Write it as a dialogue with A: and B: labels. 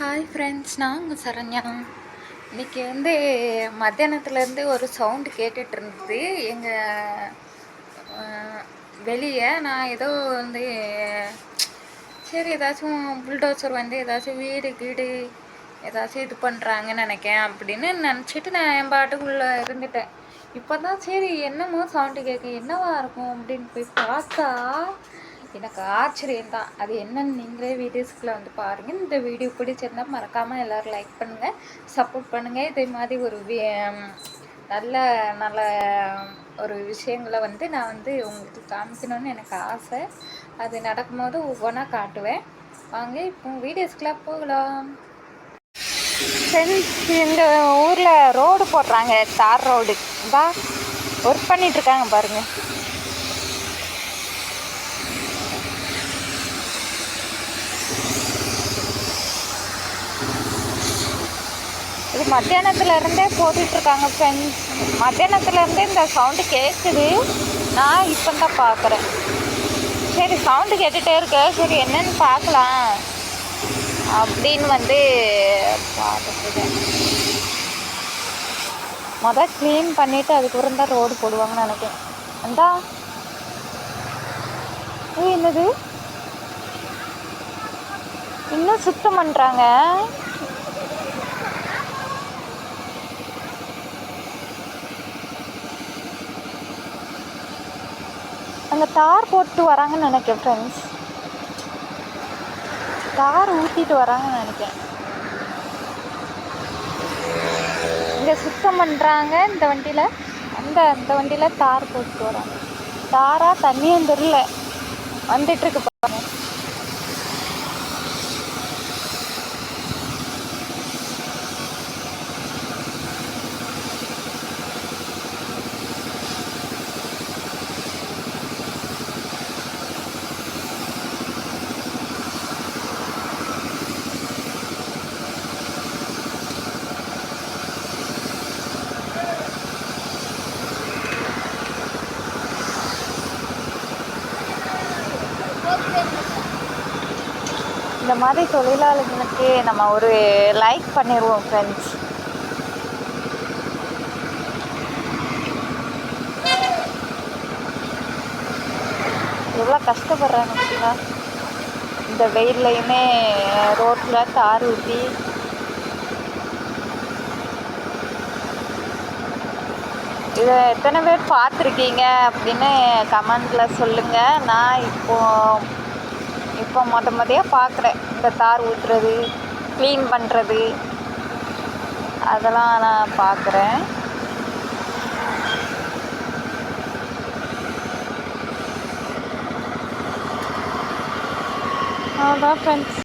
A: Hi friends நான் உங்கள் சரண்யா. இன்றைக்கி வந்து மத்தியானத்துலேருந்து ஒரு சவுண்டு கேட்டுட்டு இருந்தது. எங்கள் வெளியே நான் ஏதோ வந்து சரி ஏதாச்சும் புல்டோசர் வந்து ஏதாச்சும் வீடு கீடு ஏதாச்சும் இது பண்ணுறாங்கன்னு நினைக்கேன் அப்படின்னு நினச்சிட்டு நான் என் பாட்டுக்குள்ளே இருந்துட்டேன். இப்போ தான் சரி என்னமோ சவுண்டு கேட்க என்னவா இருக்கும் அப்படின்னு போய் பார்த்தா எனக்கு ஆச்சரியம் தான் அது என்னன்னு நீங்களே வீடியோஸ்க்குள்ளே வந்து பாருங்கள் இந்த வீடியோ பிடிச்சிருந்தால் மறக்காமல் எல்லோரும் லைக் பண்ணுங்கள் சப்போர்ட் பண்ணுங்கள் இதே மாதிரி ஒரு நல்ல நல்ல ஒரு விஷயங்களை வந்து நான் வந்து உங்களுக்கு காமிக்கணும்னு எனக்கு ஆசை. அது நடக்கும்போது ஒவ்வொன்றா காட்டுவேன். வாங்க இப்போ வீடியோஸ்க்கெலாம் போகலாம். ஃப்ரெண்ட்ஸ் இந்த ஊரில் ரோடு போடுறாங்க தார் ரோடு பா ஒர்க் பண்ணிகிட்ருக்காங்க பாருங்கள் மத்தியானத்துலேருந்தே மத்தியானத்துல இருந்தே போட்டுட்ருக்காங்க ஃப்ரெண்ட்ஸ் மத்தியானத்துல இருந்தே இந்த சவுண்டு கேட்குது நான் இப்போ தான் பார்க்குறேன் சரி சவுண்டு கேட்டுகிட்டே இருக்க. சரி என்னன்னு பார்க்கலாம் அப்படின்னு வந்து பார்த்துட்ருக்கேன் மொதல் க்ளீன் பண்ணிவிட்டு அதுக்கப்புறம் தான் ரோடு போடுவாங்கன்னு நினைக்கிறேன். அந்தா. என்னது? இன்னும் சுத்தம் பண்ணுறாங்க அங்கே தார் போட்டு வராங்கன்னு நினைக்கிறேன் ஃப்ரெண்ட்ஸ் தார் ஊற்றிட்டு வராங்கன்னு நினைக்கிறேன். இங்கே சுத்தம் பண்ணுறாங்க இந்த வண்டியில். அந்த அந்த வண்டியில் தார் போட்டு வராங்க. தாராக தண்ணியும் தெரில வந்துட்டுருக்கு பாருங்கள் இந்த மாதிரி தொழிலாளர்களுக்கு நம்ம ஒரு லைக் பண்ணிடுவோம் ஃப்ரெண்ட்ஸ் எவ்வளோ கஷ்டப்படுறாங்க பார்த்தீங்களா இந்த வெயில்லையுமே ரோட்டில் தார் ஊற்றி இதை எத்தனை பேர் பார்த்துருக்கீங்க அப்படின்னு கமெண்டில் சொல்லுங்கள் நான் இப்போது இப்போ மொத்த மொதையாக பார்க்குறேன். இந்த தார் ஊற்றுறது க்ளீன் பண்ணுறது அதெல்லாம் நான் பார்க்குறேன். அதான் ஃப்ரெண்ட்ஸ்